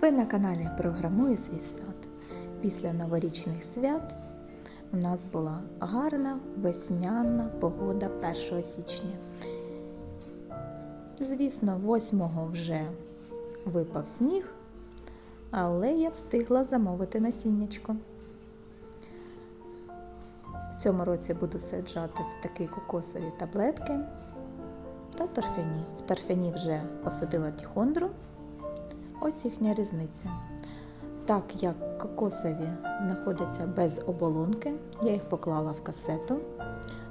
Ви на каналі Програмую свій сад. Після новорічних свят у нас була гарна весняна погода 1 січня. Звісно, 8-го вже випав сніг, але я встигла замовити насіннячко. В цьому році буду саджати в такі кокосові таблетки та торфяні. В торфяні вже посадила тіхондру. Ось їхня різниця. Так як кокосові знаходяться без оболонки, я їх поклала в касету,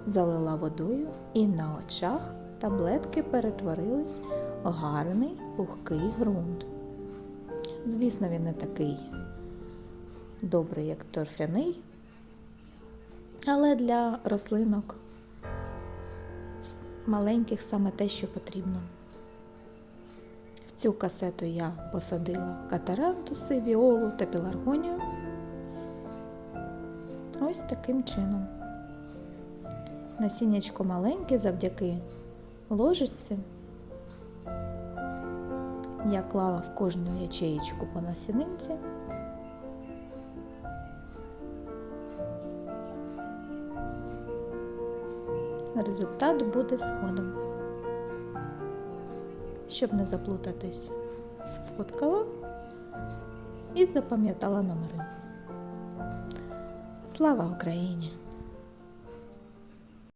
залила водою і на очах таблетки перетворились в гарний пухкий ґрунт. Звісно, він не такий добрий, як торфяний, але для рослинок маленьких саме те, що потрібно. Цю касету я посадила катарантуси, віолу та пеларгонію. Ось таким чином. Насіннячко маленьке завдяки ложиці. Я клала в кожну ячеєчку по насінинці. Результат буде згодом. Щоб не заплутатись, сфоткала і запам'ятала номери. Слава Україні!